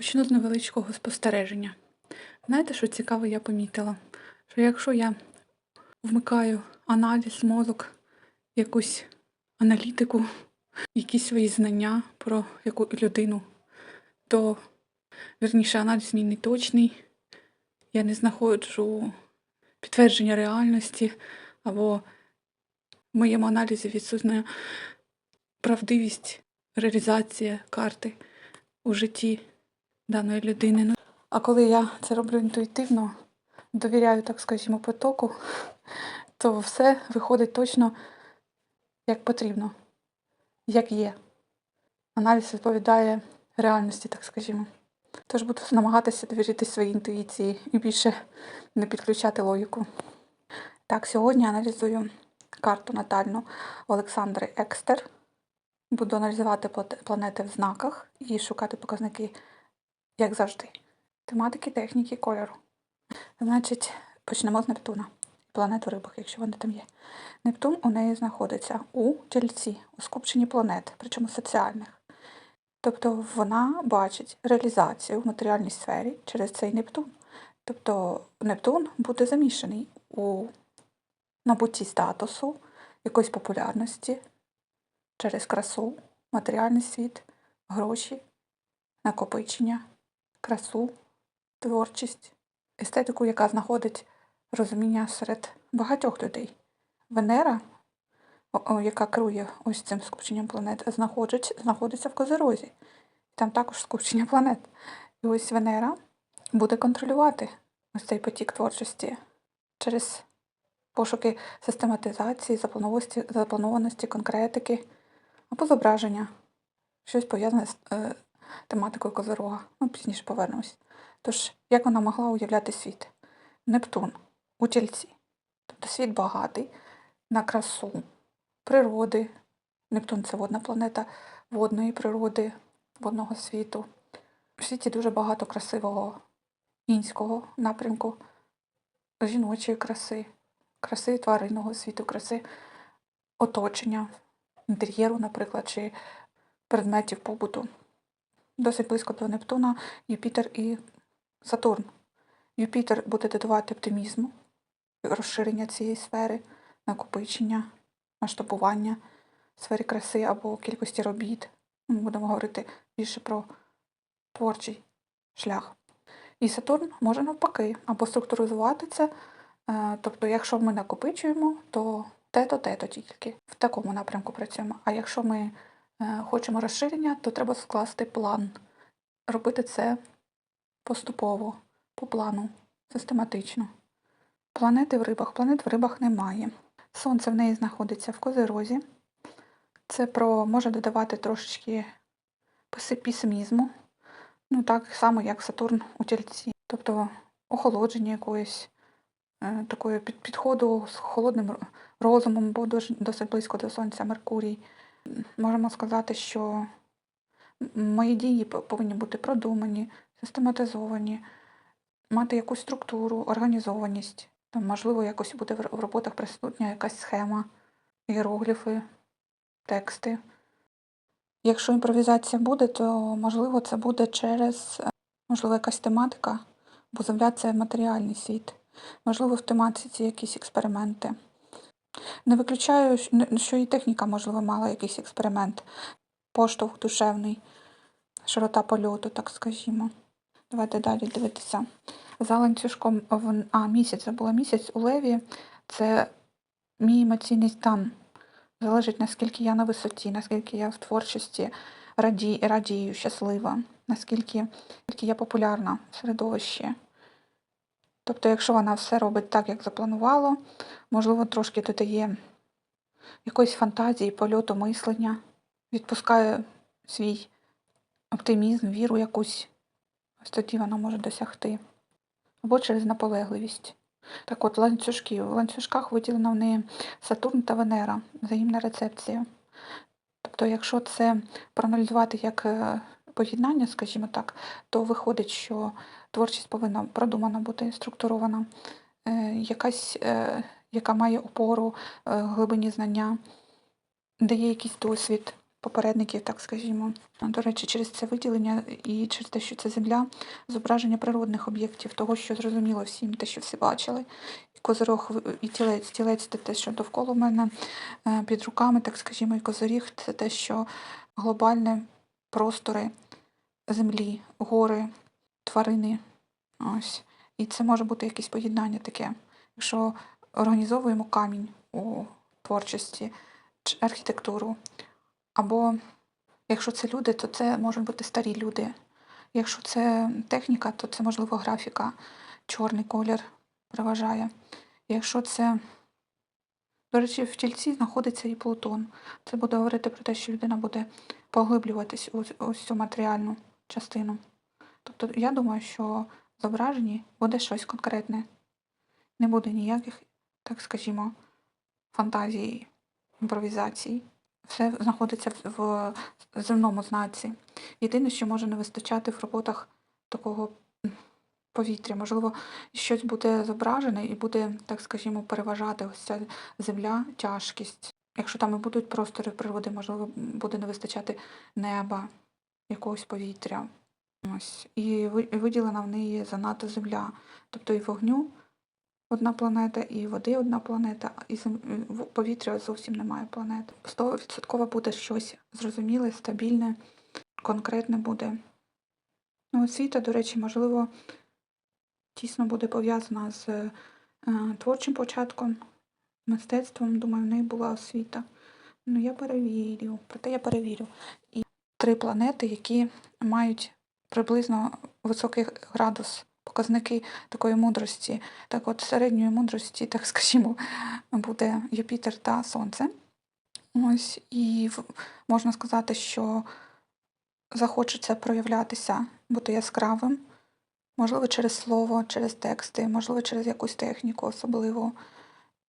Почну з невеличкого спостереження. Знаєте, що цікаво, я помітила? Що якщо я вмикаю аналіз, мозок, якусь аналітику, якісь свої знання про яку людину, то вірніше аналіз мій не точний, я не знаходжу підтвердження реальності, або в моєму аналізі відсутня правдивість, реалізація карти у житті даної людини. Ну, А коли я це роблю інтуїтивно, довіряю, так скажімо, потоку, то все виходить точно як потрібно, як є. Аналіз відповідає реальності, так скажімо. Тож буду намагатися довірити своїй інтуїції і більше не підключати логіку. Так, сьогодні аналізую карту натальну Олександри Екстер. Буду аналізувати планети в знаках і шукати показники, як завжди. Тематики, техніки, кольору. Значить, почнемо з Нептуна. Планет у рибах, якщо вони там є. Нептун у неї знаходиться у тільці, у скупченні планет, причому соціальних. Тобто вона бачить реалізацію в матеріальній сфері через цей Нептун. Тобто Нептун буде замішаний у набутті статусу, якоїсь популярності через красу, матеріальний світ, гроші, накопичення, красу, творчість, естетику, яка знаходить розуміння серед багатьох людей. Венера, яка керує ось цим скупченням планет, знаходить, знаходиться в Козерозі. Там також скупчення планет. І ось Венера буде контролювати ось цей потік творчості через пошуки систематизації, запланованості, запланованості конкретики або зображення. Щось пов'язане з е, тематикою Козирога. Ну, пізніше повернемось. Тож, як вона могла уявляти світ? Нептун у тільці. Тобто світ багатий на красу природи. Нептун це водна планета водної природи, водного світу. У світі дуже багато красивого інського напрямку, жіночої краси, краси тваринного світу, краси оточення, інтер'єру, наприклад, чи предметів побуту. Досить близько до Нептуна Юпітер і Сатурн. Юпітер буде додавати оптимізму, розширення цієї сфери, накопичення, масштабування сфері краси або кількості робіт. Ми будемо говорити більше про творчий шлях. І Сатурн може навпаки або структуризувати це. е, Тобто, якщо ми накопичуємо, то те-то, те-то тільки в такому напрямку працюємо. А якщо ми хочемо розширення, то треба скласти план, робити це поступово, по плану, систематично. Планети в рибах. Планет в рибах немає. Сонце в неї знаходиться в козирозі. Це про може додавати трошечки песи- песимізму. Ну, так само, як Сатурн у тільці. Тобто охолодження якоїсь е, такої під, підходу з холодним розумом, бо досить близько до Сонця Меркурій. Можемо сказати, що мої дії повинні бути продумані, систематизовані, мати якусь структуру, організованість. Там, можливо, якось буде в роботах присутня якась схема, іерогліфи, тексти. Якщо імпровізація буде, то можливо це буде через е, можливо якась тематика, бо земля це матеріальний світ. Можливо, в тематиці якісь експерименти. Не виключаю, що і техніка, можливо, мала якийсь експеримент, поштовх душевний, широта польоту, так скажімо. Давайте далі дивитися. За ланцюжком в а, місяць, це була місяць у Леві, це мій емоційний стан. Залежить, наскільки я на висоті, наскільки я в творчості раді, радію, щаслива, наскільки я популярна в середовищі. Тобто, якщо вона все робить так, як запланувало, можливо, трошки додає якоїсь фантазії, польоту, мислення, відпускає свій оптимізм, віру якусь, ось тоді вона може досягти. Або через наполегливість. Так от, ланцюжки. В ланцюжках виділена в неї Сатурн та Венера, взаємна рецепція. Тобто, якщо це проаналізувати як е, поєднання, скажімо так, то виходить, що творчість повинна продумана бути, структурована, е, якась, е, яка має опору, е, глибині знання, дає якийсь досвід, попередників, так скажімо. До речі, через це виділення і через те, що це земля, зображення природних об'єктів, того, що зрозуміло всім, те, що всі бачили. І козирог і тілець. Тілець це те, що довкола мене під руками, так скажімо, і козиріг це те, що глобальне простори землі, гори, тварини. Ось. І це може бути якесь поєднання таке. Якщо організовуємо камінь у творчості чи архітектуру, або якщо це люди, то це можуть бути старі люди. Якщо це техніка, то це можливо графіка, чорний колір переважає. Якщо це, до речі, в тільці знаходиться і Плутон. Це буде говорити про те, що людина буде поглиблюватись у ось цю матеріальну частину. Тобто я думаю, що в зображенні буде щось конкретне. Не буде ніяких, так скажімо, фантазій, імпровізацій. Все знаходиться в земному знаці. Єдине, що може не вистачати в роботах такого повітря. Можливо, щось буде зображене і буде, так скажімо, переважати ось ця земля, тяжкість. Якщо там і будуть простори природи, можливо, буде не вистачати неба, якогось повітря. Ось. І виділена в неї занадто земля. Тобто і вогню одна планета, і води одна планета, і зем- в- повітря зовсім немає планет. Стовідсотково буде щось зрозуміле, стабільне, конкретне буде. Ну, освіта, до речі, можливо, тісно буде пов'язана з е, творчим початком, мистецтвом. Думаю, в неї була освіта. Ну, я перевірю, проте я перевірю. І три планети, які мають приблизно високий градус, показники такої мудрості. Так от середньої мудрості, так скажімо, буде Юпітер та Сонце. Ось, і можна сказати, що захочеться проявлятися, бути яскравим, можливо, через слово, через тексти, можливо, через якусь техніку, особливо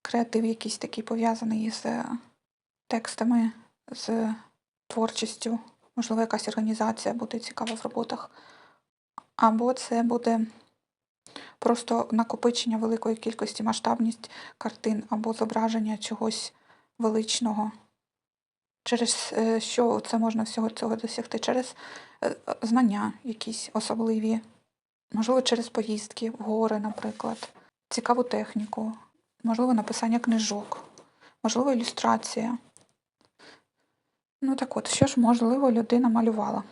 креатив якийсь такий пов'язаний з текстами, з творчістю, можливо, якась організація буде цікава в роботах. Або це буде просто накопичення великої кількості масштабність картин або зображення чогось величного. Через е, що це можна всього цього досягти? Через е, знання якісь особливі, можливо, через поїздки в гори, наприклад, цікаву техніку, можливо, написання книжок, можливо, ілюстрація. Ну так от, що ж, можливо, людина малювала.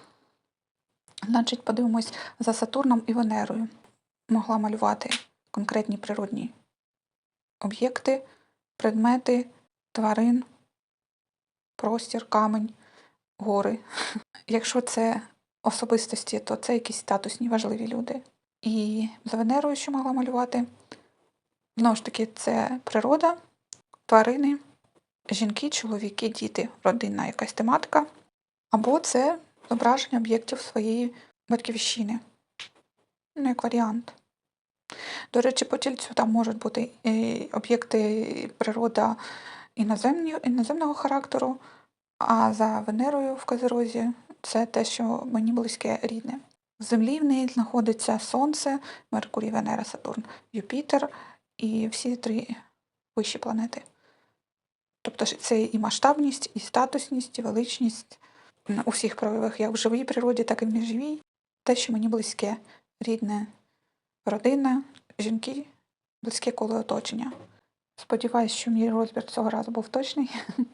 Значить, подивимось за Сатурном і Венерою. Могла малювати конкретні природні об'єкти, предмети, тварин, простір, камень, гори. Якщо це особистості, то це якісь статусні важливі люди. І за Венерою, що могла малювати, знову ж таки, це природа, тварини, жінки, чоловіки, діти, родинна якась тематика, або це зображення об'єктів своєї батьківщини. Ну, як варіант. До речі, по тільцю там можуть бути об'єкти природа іноземного характеру, а за Венерою в Козерозі це те, що мені близьке рідне. В землі в неї знаходиться Сонце, Меркурій, Венера, Сатурн, Юпітер і всі три вищі планети. Тобто це і масштабність, і статусність, і величність у всіх проявах, як в живій природі, так і в неживій. Те, що мені близьке, рідне, родина, жінки, близьке коло оточення. Сподіваюсь, що мій розбір цього разу був точний.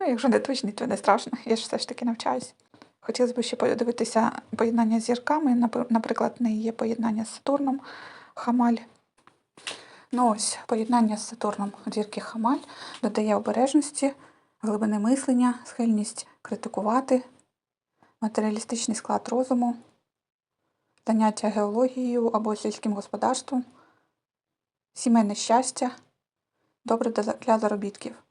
Ну, якщо не точний, то не страшно. Я ж все ж таки навчаюсь. Хотілося б ще подивитися поєднання з зірками. Наприклад, в неї є поєднання з Сатурном, Хамаль. Ну ось, поєднання з Сатурном зірки Хамаль додає обережності, глибини мислення, схильність критикувати, матеріалістичний склад розуму, заняття геологією або сільським господарством, сімейне щастя, добре для заробітків.